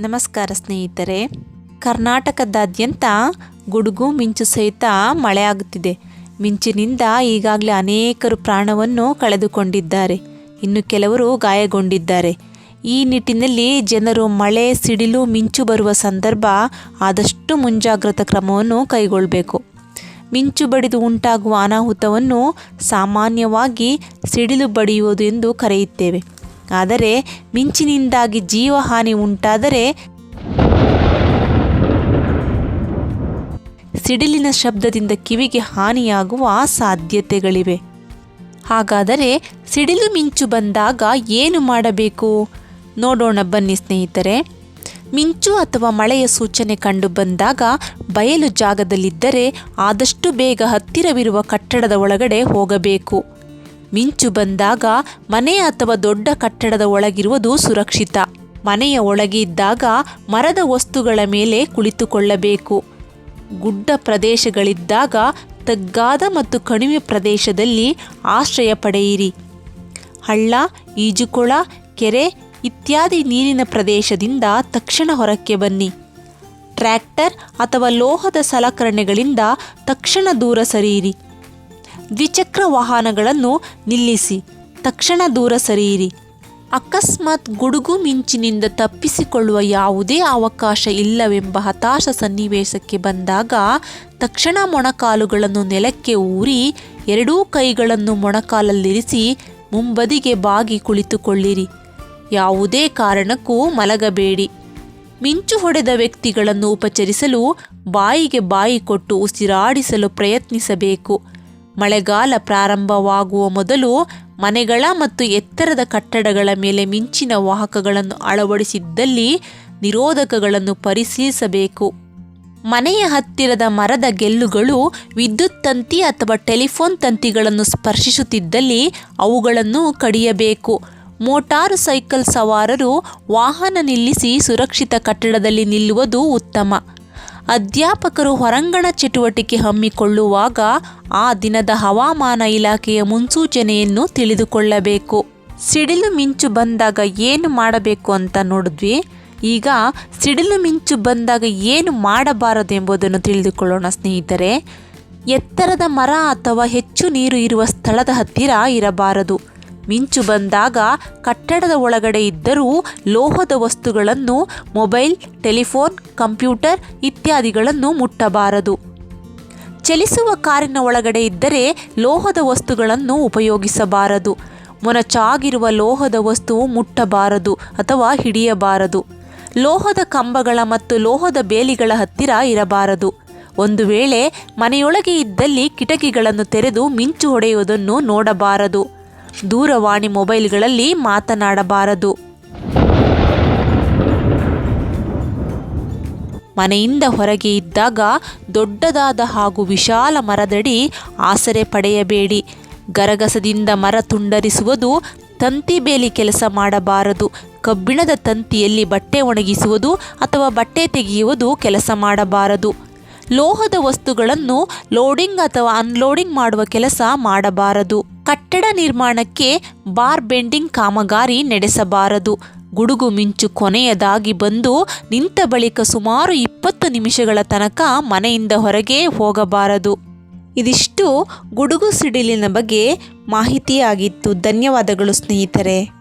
ನಮಸ್ಕಾರ ಸ್ನೇಹಿತರೆ. ಕರ್ನಾಟಕದಾದ್ಯಂತ ಗುಡುಗು ಮಿಂಚು ಸಹಿತ ಮಳೆ ಆಗುತ್ತಿದೆ ಮಿಂಚಿನಿಂದ ಈಗಾಗಲೇ ಅನೇಕರು ಪ್ರಾಣವನ್ನು ಕಳೆದುಕೊಂಡಿದ್ದಾರೆ. ಇನ್ನು ಕೆಲವರು ಗಾಯಗೊಂಡಿದ್ದಾರೆ. ಈ ನಿಟ್ಟಿನಲ್ಲಿ ಜನರು ಮಳೆ, ಸಿಡಿಲು, ಮಿಂಚು ಬರುವ ಸಂದರ್ಭ ಆದಷ್ಟು ಮುಂಜಾಗ್ರತಾ ಕ್ರಮವನ್ನು ಕೈಗೊಳ್ಳಬೇಕು ಮಿಂಚು ಬಡಿದು ಉಂಟಾಗುವ ಅನಾಹುತವನ್ನು ಸಾಮಾನ್ಯವಾಗಿ ಸಿಡಿಲು ಬಡಿಯುವುದು ಎಂದು ಕರೆಯುತ್ತೇವೆ. ಆದರೆ ಮಿಂಚಿನಿಂದಾಗಿ ಜೀವಹಾನಿ ಉಂಟಾದರೆ ಸಿಡಿಲಿನ ಶಬ್ದದಿಂದ ಕಿವಿಗೆ ಹಾನಿಯಾಗುವ ಸಾಧ್ಯತೆಗಳಿವೆ. ಹಾಗಾದರೆ ಸಿಡಿಲು ಮಿಂಚು ಬಂದಾಗ ಏನು ಮಾಡಬೇಕು? ನೋಡೋಣ ಬನ್ನಿ ಸ್ನೇಹಿತರೆ. ಮಿಂಚು ಅಥವಾ ಮಳೆಯ ಸೂಚನೆ ಕಂಡು ಬಂದಾಗ ಬಯಲು ಜಾಗದಲ್ಲಿದ್ದರೆ ಆದಷ್ಟು ಬೇಗ ಹತ್ತಿರವಿರುವ ಕಟ್ಟಡದ ಒಳಗಡೆ ಹೋಗಬೇಕು. ಮಿಂಚು ಬಂದಾಗ ಮನೆ ಅಥವಾ ದೊಡ್ಡ ಕಟ್ಟಡದ ಒಳಗಿರುವುದು ಸುರಕ್ಷಿತ. ಮನೆಯ ಒಳಗೆ ಇದ್ದಾಗ ಮರದ ವಸ್ತುಗಳ ಮೇಲೆ ಕುಳಿತುಕೊಳ್ಳಬೇಕು. ಗುಡ್ಡ ಪ್ರದೇಶಗಳಿದ್ದಾಗ ತಗ್ಗಾದ ಮತ್ತು ಕಣಿವೆ ಪ್ರದೇಶದಲ್ಲಿ ಆಶ್ರಯ ಪಡೆಯಿರಿ. ಹಳ್ಳ, ಈಜುಕೊಳ, ಕೆರೆ ಇತ್ಯಾದಿ ನೀರಿನ ಪ್ರದೇಶದಿಂದ ತಕ್ಷಣ ಹೊರಕ್ಕೆ ಬನ್ನಿ. ಟ್ರ್ಯಾಕ್ಟರ್ ಅಥವಾ ಲೋಹದ ಸಲಕರಣೆಗಳಿಂದ ತಕ್ಷಣ ದೂರ ಸರಿಯಿರಿ. ದ್ವಿಚಕ್ರ ವಾಹನಗಳನ್ನು ನಿಲ್ಲಿಸಿ, ತಕ್ಷಣ ದೂರ ಸರಿಯಿರಿ. ಅಕಸ್ಮಾತ್ ಗುಡುಗು ಮಿಂಚಿನಿಂದ ತಪ್ಪಿಸಿಕೊಳ್ಳುವ ಯಾವುದೇ ಅವಕಾಶ ಇಲ್ಲವೆಂಬ ಹತಾಶ ಸನ್ನಿವೇಶಕ್ಕೆ ಬಂದಾಗ, ತಕ್ಷಣ ಮೊಣಕಾಲುಗಳನ್ನು ನೆಲಕ್ಕೆ ಊರಿ, ಎರಡೂ ಕೈಗಳನ್ನು ಮೊಣಕಾಲಲ್ಲಿರಿಸಿ ಮುಂಬದಿಗೆ ಬಾಗಿ ಕುಳಿತುಕೊಳ್ಳಿರಿ. ಯಾವುದೇ ಕಾರಣಕ್ಕೂ ಮಲಗಬೇಡಿ. ಮಿಂಚು ಹೊಡೆದ ವ್ಯಕ್ತಿಗಳನ್ನು ಉಪಚರಿಸಲು ಬಾಯಿಗೆ ಬಾಯಿ ಕೊಟ್ಟು ಉಸಿರಾಡಿಸಲು ಪ್ರಯತ್ನಿಸಬೇಕು. ಮಳೆಗಾಲ ಪ್ರಾರಂಭವಾಗುವ ಮೊದಲು ಮನೆಗಳ ಮತ್ತು ಎತ್ತರದ ಕಟ್ಟಡಗಳ ಮೇಲೆ ಮಿಂಚಿನ ವಾಹಕಗಳನ್ನು ಅಳವಡಿಸಿದ್ದಲ್ಲಿ ನಿರೋಧಕಗಳನ್ನು ಪರಿಶೀಲಿಸಬೇಕು. ಮನೆಯ ಹತ್ತಿರದ ಮರದ ಗೆಲ್ಲುಗಳು ವಿದ್ಯುತ್ ತಂತಿ ಅಥವಾ ಟೆಲಿಫೋನ್ ತಂತಿಗಳನ್ನು ಸ್ಪರ್ಶಿಸುತ್ತಿದ್ದಲ್ಲಿ ಅವುಗಳನ್ನು ಕಡಿಯಬೇಕು. ಮೋಟಾರು ಸೈಕಲ್ ಸವಾರರು ವಾಹನ ನಿಲ್ಲಿಸಿ ಸುರಕ್ಷಿತ ಕಟ್ಟಡದಲ್ಲಿ ನಿಲ್ಲುವುದು ಉತ್ತಮ. ಅಧ್ಯಾಪಕರು ಹೊರಾಂಗಣ ಚಟುವಟಿಕೆ ಹಮ್ಮಿಕೊಳ್ಳುವಾಗ ಆ ದಿನದ ಹವಾಮಾನ ಇಲಾಖೆಯ ಮುನ್ಸೂಚನೆಯನ್ನು ತಿಳಿದುಕೊಳ್ಳಬೇಕು. ಸಿಡಿಲು ಮಿಂಚು ಬಂದಾಗ ಏನು ಮಾಡಬೇಕು ಅಂತ ನೋಡಿದ್ವಿ. ಈಗ ಸಿಡಿಲು ಮಿಂಚು ಬಂದಾಗ ಏನು ಮಾಡಬಾರದು ಎಂಬುದನ್ನು ತಿಳಿದುಕೊಳ್ಳೋಣ ಸ್ನೇಹಿತರೆ. ಎತ್ತರದ ಮರ ಅಥವಾ ಹೆಚ್ಚು ನೀರು ಇರುವ ಸ್ಥಳದ ಹತ್ತಿರ ಇರಬಾರದು. ಮಿಂಚು ಬಂದಾಗ ಕಟ್ಟಡದ ಒಳಗಡೆ ಇದ್ದರೂ ಲೋಹದ ವಸ್ತುಗಳನ್ನು, ಮೊಬೈಲ್, ಟೆಲಿಫೋನ್, ಕಂಪ್ಯೂಟರ್ ಇತ್ಯಾದಿಗಳನ್ನು ಮುಟ್ಟಬಾರದು. ಚಲಿಸುವ ಕಾರಿನ ಒಳಗಡೆ ಇದ್ದರೆ ಲೋಹದ ವಸ್ತುಗಳನ್ನು ಉಪಯೋಗಿಸಬಾರದು. ಮೊನಚಾಗಿರುವ ಲೋಹದ ವಸ್ತು ಮುಟ್ಟಬಾರದು ಅಥವಾ ಹಿಡಿಯಬಾರದು. ಲೋಹದ ಕಂಬಗಳ ಮತ್ತು ಲೋಹದ ಬೇಲಿಗಳ ಹತ್ತಿರ ಇರಬಾರದು. ಒಂದು ವೇಳೆ ಮನೆಯೊಳಗೆ ಇದ್ದಲ್ಲಿ ಕಿಟಕಿಗಳನ್ನು ತೆರೆದು ಮಿಂಚು ಹೊಡೆಯುವುದನ್ನು ನೋಡಬಾರದು. ದೂರವಾಣಿ ಮೊಬೈಲ್ಗಳಲ್ಲಿ ಮಾತನಾಡಬಾರದು. ಮನೆಯಿಂದ ಹೊರಗೆ ಇದ್ದಾಗ ದೊಡ್ಡದಾದ ಹಾಗೂ ವಿಶಾಲ ಮರದಡಿ ಆಸರೆ ಪಡೆಯಬೇಡಿ. ಗರಗಸದಿಂದ ಮರ ತುಂಡರಿಸುವುದು ತಂತಿ ಬೇಲಿ ಕೆಲಸ ಮಾಡಬಾರದು. ಕಬ್ಬಿಣದ ತಂತಿಯಲ್ಲಿ ಬಟ್ಟೆ ಒಣಗಿಸುವುದು ಅಥವಾ ಬಟ್ಟೆ ತೆಗೆಯುವುದು ಕೆಲಸ ಮಾಡಬಾರದು. ಲೋಹದ ವಸ್ತುಗಳನ್ನು ಲೋಡಿಂಗ್ ಅಥವಾ ಅನ್ಲೋಡಿಂಗ್ ಮಾಡುವ ಕೆಲಸ ಮಾಡಬಾರದು. ಕಟ್ಟಡ ನಿರ್ಮಾಣಕ್ಕೆ ಬಾರ್ ಬೆಂಡಿಂಗ್ ಕಾಮಗಾರಿ ನಡೆಸಬಾರದು. ಗುಡುಗು ಮಿಂಚು ಕೊನೆಯದಾಗಿ ಬಂದು ನಿಂತ ಬಳಿಕ ಸುಮಾರು ಇಪ್ಪತ್ತು ನಿಮಿಷಗಳ ತನಕ ಮನೆಯಿಂದ ಹೊರಗೆ ಹೋಗಬಾರದು. ಇದಿಷ್ಟು ಗುಡುಗು ಸಿಡಿಲಿನ ಬಗ್ಗೆ ಮಾಹಿತಿಯಾಗಿತ್ತು ಧನ್ಯವಾದಗಳು ಸ್ನೇಹಿತರೆ.